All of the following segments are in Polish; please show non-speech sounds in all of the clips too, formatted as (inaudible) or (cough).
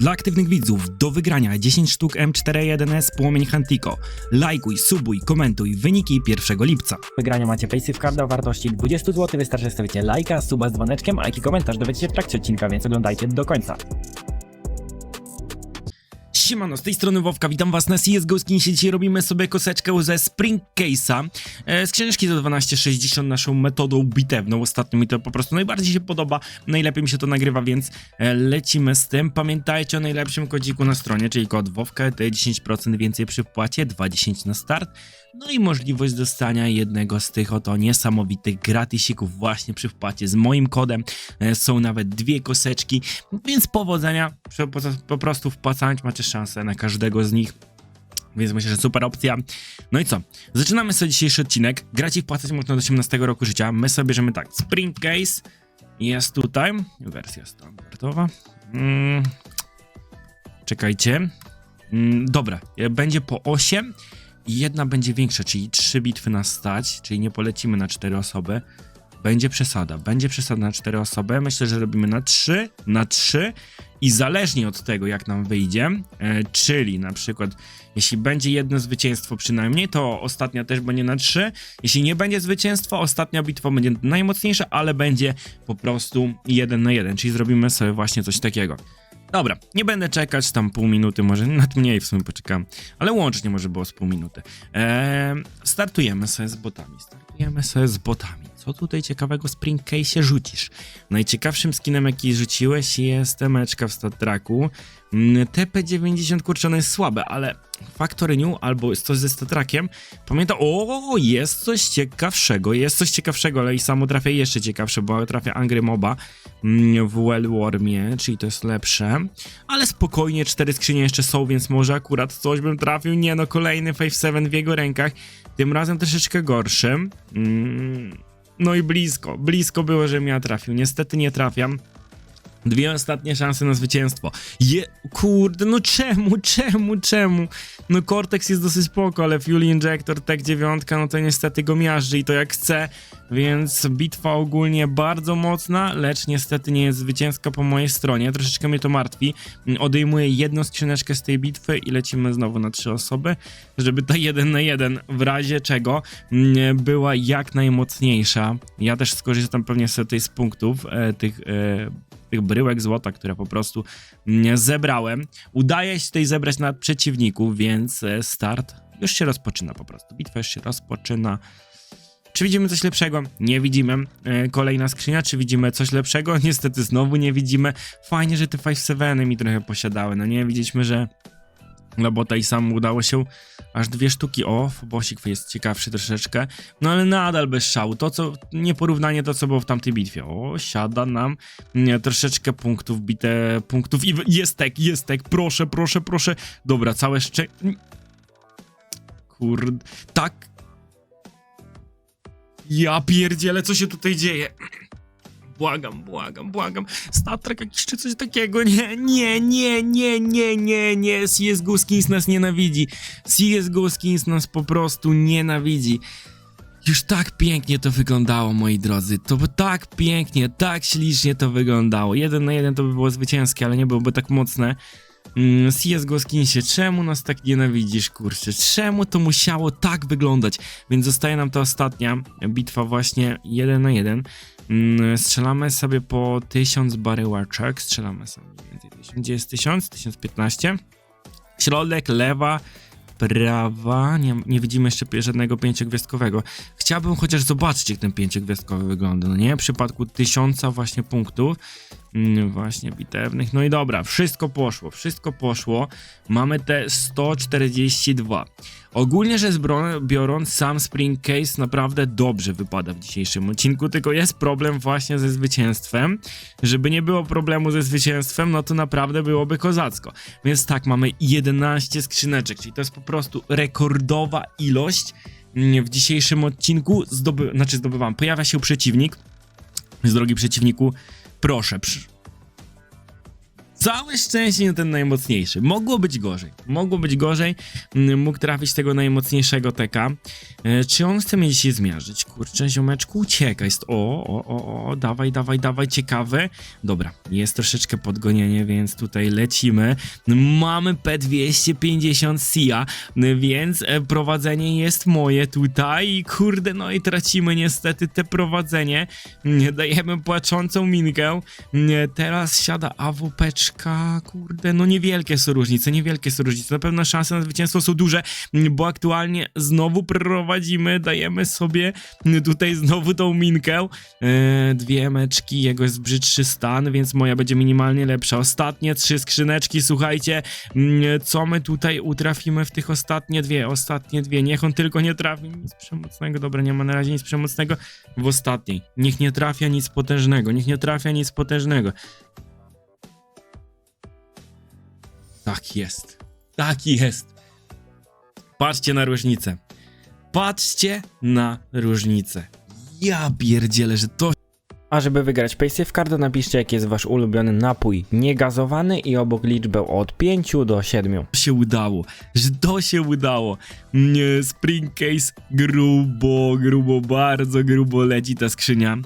Dla aktywnych widzów do wygrania 10 sztuk M41S Płomień Hantiko. Lajkuj, subuj, komentuj wyniki 1 lipca. W wygraniu macie Paysafe Card o wartości 20 zł. Wystarczy stawicie lajka, suba z dzwoneczkiem, a jaki komentarz dowiecie się w trakcie odcinka, więc oglądajcie do końca. Siemano, z tej strony Wowka, witam was na CSGO Skinsie. Dzisiaj robimy sobie koseczkę ze Spring Case'a e, z książki za 1260 naszą metodą bitewną. Ostatnio mi to po prostu najbardziej się podoba, najlepiej mi się to nagrywa, więc e, lecimy z tym. Pamiętajcie o najlepszym kodziku na stronie, czyli kod Wowka, to 10% więcej przy wpłacie, 2,10 na start. No i możliwość dostania jednego z tych oto niesamowitych gratisików właśnie przy wpłacie z moim kodem. E, Są nawet dwie koseczki, więc powodzenia. Po, prostu wpłacając macie szansę na każdego z nich. Więc myślę, że super opcja. No i co? Zaczynamy sobie dzisiejszy odcinek. Grać i wpłacać można do 18 roku życia. My sobie bierzemy tak. Sprint Case jest tutaj. Wersja standardowa. Mm. Czekajcie. Mm, dobra, e, będzie po 8 i jedna będzie większa, czyli 3 bitwy na stać, czyli nie polecimy na 4 osoby. Będzie przesada, będzie przesada na 4 osoby. Myślę, że robimy na 3, na 3 i zależnie od tego, jak nam wyjdzie, e, czyli na przykład, jeśli będzie jedno zwycięstwo przynajmniej, to ostatnia też będzie na 3. Jeśli nie będzie zwycięstwa, ostatnia bitwa będzie najmocniejsza, ale będzie po prostu 1 na 1, czyli zrobimy sobie właśnie coś takiego. Dobra, nie będę czekać tam pół minuty, może nawet mniej w sumie poczekam, ale łącznie może było z pół minuty. Eee, startujemy sobie z botami, startujemy sobie z botami. Co tutaj ciekawego Spring Case rzucisz? Najciekawszym skinem jaki rzuciłeś jest temeczka w stat tracku. Mm, TP90 kurczę, ono jest słabe, ale Factory New albo coś ze statrakiem. Pamiętam, o, jest coś ciekawszego, jest coś ciekawszego, ale i samo trafia jeszcze ciekawsze, bo trafia Angry Moba mm, w Wellwormie, czyli to jest lepsze. Ale spokojnie, cztery skrzynie jeszcze są, więc może akurat coś bym trafił. Nie no, kolejny 5-7 w jego rękach, tym razem troszeczkę gorszym. Mm, no i blisko, blisko było, żebym ja trafił. Niestety nie trafiam. Dwie ostatnie szanse na zwycięstwo. Je, kurde, no czemu, (laughs) czemu, czemu? No Cortex jest dosyć spoko, ale Fuel Injector, Tech 9, no to niestety go miażdży i to jak chce, więc bitwa ogólnie bardzo mocna, lecz niestety nie jest zwycięska po mojej stronie. Troszeczkę mnie to martwi. Odejmuję jedną skrzyneczkę z tej bitwy i lecimy znowu na trzy osoby, żeby ta jeden na jeden w razie czego była jak najmocniejsza. Ja też skorzystam pewnie z punktów e, tych e, tych bryłek złota, które po prostu zebrałem. Udaje się tutaj zebrać na przeciwników, więc e, start już się rozpoczyna po prostu. Bitwa już się rozpoczyna. Czy widzimy coś lepszego? Nie widzimy. E, Kolejna skrzynia, czy widzimy coś lepszego? (laughs) Niestety znowu nie widzimy. Fajnie, że te 5-7 mi trochę posiadały. No nie, widzieliśmy, że dla bota i sam udało się aż dwie sztuki. O, Bosik jest ciekawszy troszeczkę, no ale nadal bez szału. To, co, nieporównanie to, co było w tamtej bitwie. O, siada nam nie, troszeczkę punktów, bite punktów i jest tek, jest proszę, proszę, proszę. Dobra, całe szcze... Kurde, tak. Ja pierdzielę, co się tutaj dzieje? Błagam, błagam, błagam. Star Trek jakiś czy coś takiego. Nie, nie, nie, nie, nie, nie, nie. CSGO Skins nas nienawidzi. CSGO Skins nas po prostu nienawidzi. Już tak pięknie to wyglądało, moi drodzy. To by tak pięknie, tak ślicznie to wyglądało. Jeden na jeden to by było zwycięskie, ale nie byłoby tak mocne. Mm, CSGO Skinsie, czemu nas tak nienawidzisz, kurczę? Czemu to musiało tak wyglądać? Więc zostaje nam ta ostatnia bitwa właśnie 1 na 1. Mm, Strzelamy sobie po 1000 baryłeczek. Strzelamy sobie więcej 1000. Gdzie jest 1000? 1015. Środek, lewa, prawa. Nie, nie widzimy jeszcze żadnego pięciogwiazdkowego. Chciałbym chociaż zobaczyć, jak ten pięciogwiazdkowy wygląda, no nie? W przypadku 1000 właśnie punktów. Mm, właśnie bitewnych. No i dobra, wszystko poszło, wszystko poszło. Mamy te 142. Ogólnie rzecz biorąc, sam Spring Case naprawdę dobrze wypada w dzisiejszym odcinku, tylko jest problem właśnie ze zwycięstwem. Żeby nie było problemu ze zwycięstwem, no to naprawdę byłoby kozacko. Więc tak, mamy 11 skrzyneczek, czyli to jest po prostu rekordowa ilość mm, w dzisiejszym odcinku. Zdoby znaczy zdobywam, pojawia się przeciwnik. Z drogi przeciwniku, proszę. Całe szczęście nie ten najmocniejszy. Mogło być gorzej. Mogło być gorzej. Mm, Mógł trafić tego najmocniejszego teka. E, czy on chce mnie dzisiaj zmiażdżyć? Kurczę, ziomeczku, uciekaj. O, o, o, o, dawaj, dawaj, dawaj, ciekawe. Dobra, jest troszeczkę podgonienie, więc tutaj lecimy. Mamy P250 SIA, więc e, prowadzenie jest moje tutaj. I Kurde, no i tracimy niestety te prowadzenie. Nie dajemy płaczącą minkę. Teraz siada Kurde, no niewielkie są różnice, niewielkie są różnice. Na pewno szanse na zwycięstwo są duże, bo aktualnie znowu prowadzimy, dajemy sobie tutaj znowu tą minkę. E, dwie meczki, jego jest brzydszy stan, więc moja będzie minimalnie lepsza. Ostatnie trzy skrzyneczki, słuchajcie, mm, co my tutaj utrafimy w tych ostatnie dwie, ostatnie dwie. Niech on tylko nie trafi nic przemocnego. Dobra, nie ma na razie nic przemocnego w ostatniej. Niech nie trafia nic potężnego, niech nie trafia nic potężnego. Tak jest. Tak jest. Patrzcie na różnicę. Patrzcie na różnicę. Ja pierdzielę, że to A żeby wygrać Paysafe Cardo napiszcie jaki jest wasz ulubiony napój niegazowany i obok liczbę od 5 do 7. się udało, że to się udało. Nie, Spring Case grubo, grubo, bardzo grubo leci ta skrzynia.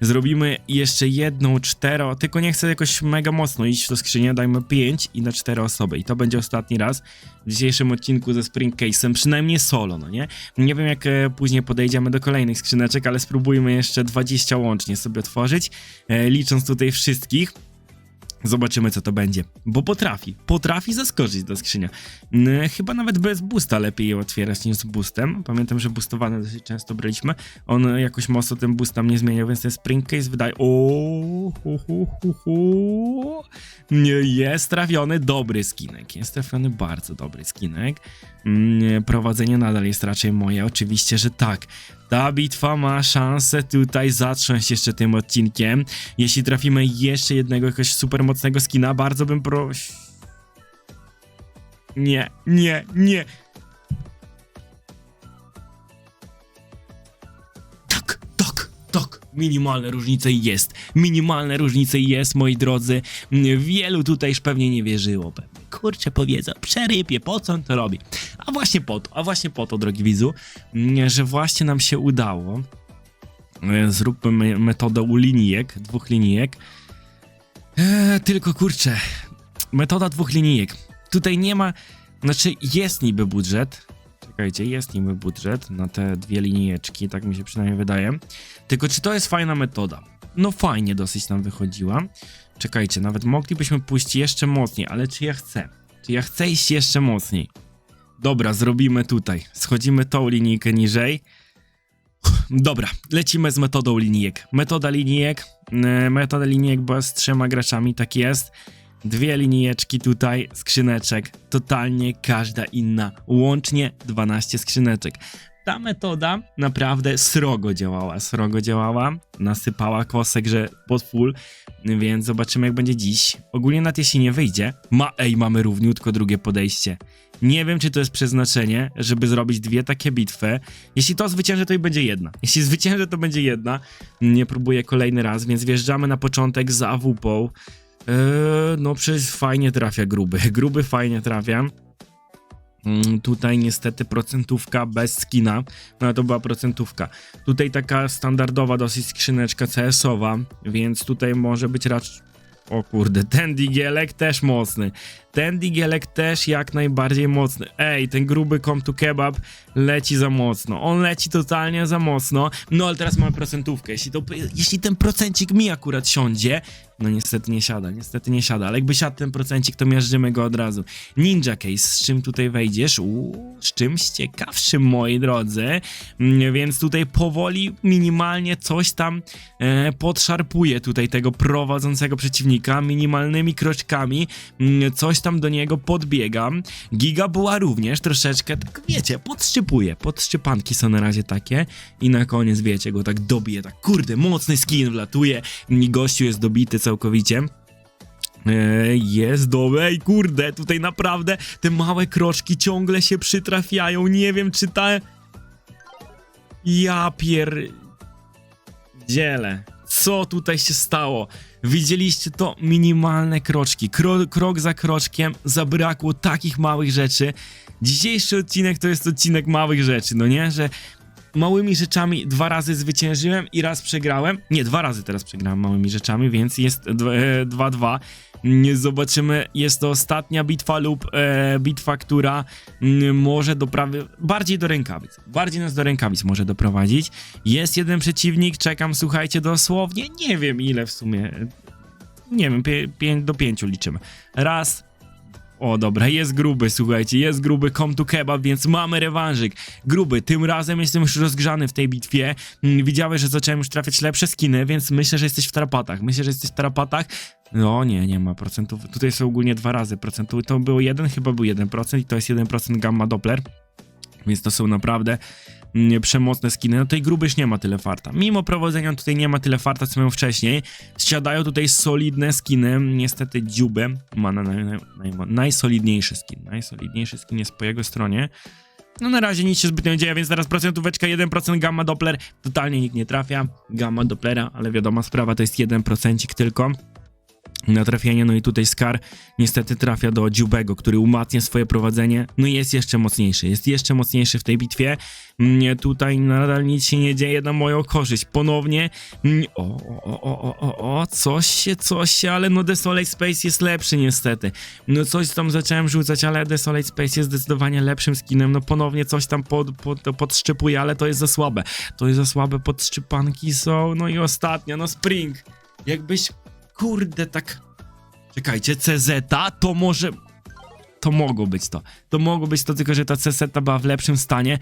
Zrobimy jeszcze jedną cztero, tylko nie chcę jakoś mega mocno iść w tą skrzynię, dajmy 5 i na cztery osoby i to będzie ostatni raz w dzisiejszym odcinku ze Spring Case'em, przynajmniej solo, no nie? Nie wiem jak e, później podejdziemy do kolejnych skrzyneczek, ale spróbujmy jeszcze 20 łącznie sobie otworzyć, e, licząc tutaj wszystkich. Zobaczymy, co to będzie. Bo potrafi, potrafi zaskoczyć ta skrzynia. N- chyba nawet bez boosta lepiej je otwierać niż z boostem. Pamiętam, że boostowane dosyć często braliśmy. On jakoś mocno ten boost tam nie zmieniał, więc ten spring case wydaje. O, hu, hu, hu, hu. Jest trafiony dobry skinek. Jest trafiony bardzo dobry skinek. Mm, Prowadzenie nadal jest raczej moje. Oczywiście, że tak. Ta bitwa ma szansę tutaj zatrząść jeszcze tym odcinkiem. Jeśli trafimy jeszcze jednego jakiegoś super mocnego skina, bardzo bym prosił. Nie, nie, nie. Tak, tak, tak. Minimalne różnice jest. Minimalne różnice jest, moi drodzy. Wielu tutaj już pewnie nie wierzyło. Kurczę, powiedzą, przerypie, po co on to robi? A właśnie po to, a właśnie po to, drogi widzu, że właśnie nam się udało. Zróbmy me- metodę u linijek, dwóch linijek. Eee, tylko kurczę, metoda dwóch linijek. Tutaj nie ma, znaczy jest niby budżet. Czekajcie, jest niby budżet na te dwie linijeczki, tak mi się przynajmniej wydaje. Tylko czy to jest fajna metoda? No fajnie dosyć nam wychodziła. Czekajcie, nawet moglibyśmy pójść jeszcze mocniej, ale czy ja chcę? Czy ja chcę iść jeszcze mocniej? Dobra, zrobimy tutaj. Schodzimy tą linijkę niżej. Dobra, lecimy z metodą linijek. Metoda linijek, e, metoda linijek była z trzema graczami, tak jest. Dwie linijeczki tutaj, skrzyneczek, totalnie każda inna, łącznie 12 skrzyneczek. Ta metoda naprawdę srogo działała, srogo działała, nasypała kosek, że pod full, więc zobaczymy jak będzie dziś. Ogólnie na jeśli nie wyjdzie, ma, ej, mamy równiutko drugie podejście. Nie wiem, czy to jest przeznaczenie, żeby zrobić dwie takie bitwy. Jeśli to zwyciężę, to i będzie jedna. Jeśli zwyciężę, to będzie jedna. Nie próbuję kolejny raz, więc wjeżdżamy na początek z AWP. Eee, no przecież fajnie trafia gruby. (laughs) Gruby fajnie trafia. Mm, Tutaj niestety procentówka bez skina, no to była procentówka. Tutaj taka standardowa dosyć skrzyneczka CS-owa, więc tutaj może być raczej... O kurde, ten digielek też mocny. Ten digielek też jak najbardziej mocny. Ej, ten gruby come to kebab leci za mocno. On leci totalnie za mocno. No ale teraz mamy procentówkę. Jeśli, to, jeśli ten procencik mi akurat siądzie, no niestety nie siada, niestety nie siada. Ale jakby siadł ten procencik, to miażdżymy go od razu. Ninja Case, z czym tutaj wejdziesz? Uuu, z czymś ciekawszym, moi drodzy. Mm, Więc tutaj powoli, minimalnie coś tam e, podszarpuje tutaj tego prowadzącego przeciwnika, minimalnymi kroczkami, mm, tam do niego podbiegam. Giga była również troszeczkę, tak wiecie, podszczypuje. Podszczypanki są na razie takie i na koniec, wiecie, go tak dobije, tak kurde, mocny skin wlatuje i gościu jest dobity całkowicie. E, Jest dobre, ej kurde, tutaj naprawdę te małe kroczki ciągle się przytrafiają, nie wiem czy ta... Ja pier... Dzielę. Co tutaj się stało? Widzieliście to minimalne kroczki. Kro, krok za kroczkiem zabrakło takich małych rzeczy. Dzisiejszy odcinek to jest odcinek małych rzeczy, no nie? Że małymi rzeczami dwa razy zwyciężyłem i raz przegrałem. Nie, dwa razy teraz przegrałem małymi rzeczami, więc jest 2-2. Zobaczymy, jest to ostatnia bitwa lub e, bitwa, która mm, może doprawić bardziej do rękawic. Bardziej nas do rękawic może doprowadzić. Jest jeden przeciwnik, czekam, słuchajcie, dosłownie, nie wiem ile w sumie. Nie wiem, pie, pię, do pięciu liczymy. Raz, o dobra, jest gruby, słuchajcie, jest gruby come to kebab, więc mamy rewanżyk. Gruby, tym razem jestem już rozgrzany w tej bitwie. Mm, Widziałeś, że zacząłem już trafiać lepsze skiny, więc myślę, że jesteś w tarapatach. Myślę, że jesteś w tarapatach. No nie, nie ma procentów. Tutaj są ogólnie dwa razy procentu. To było jeden, chyba był 1% i to jest 1% gamma Doppler. Więc to są naprawdę przemocne skiny. No tej grubyś nie ma tyle farta. Mimo prowadzenia tutaj nie ma tyle farta, co miał wcześniej. Siadają tutaj solidne skiny. Niestety dziubę ma na, naj, naj, naj, najsolidniejszy skin. Najsolidniejszy skin jest po jego stronie. No na razie nic się zbytnio nie dzieje, więc teraz procentóweczka 1% gamma Doppler. Totalnie nikt nie trafia. Gamma Dopplera, ale wiadoma sprawa to jest 1% tylko na trafienie, no i tutaj Scar niestety trafia do Dziubego, który umacnia swoje prowadzenie, no i jest jeszcze mocniejszy, jest jeszcze mocniejszy w tej bitwie, Mm, tutaj nadal nic się nie dzieje na moją korzyść, ponownie, mm, o, o, o, o, o, o, coś się, coś się, ale no Desolate Space jest lepszy niestety, no coś tam zacząłem rzucać, ale Desolate Space jest zdecydowanie lepszym skinem, no ponownie coś tam pod, pod, podszczypuje, ale to jest za słabe, to jest za słabe, podszczypanki są, no i ostatnia, no Spring, jakbyś kurde, tak. Czekajcie, CZ, to może. To mogło być to. To mogło być to, tylko że ta CZ była w lepszym stanie.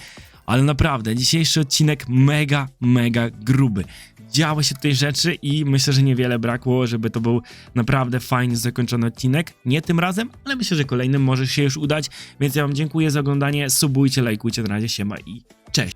Ale naprawdę, dzisiejszy odcinek mega, mega gruby. Działy się tutaj rzeczy i myślę, że niewiele brakło, żeby to był naprawdę fajnie zakończony odcinek. Nie tym razem, ale myślę, że kolejnym może się już udać. Więc ja wam dziękuję za oglądanie. Subujcie, lajkujcie, na razie siema i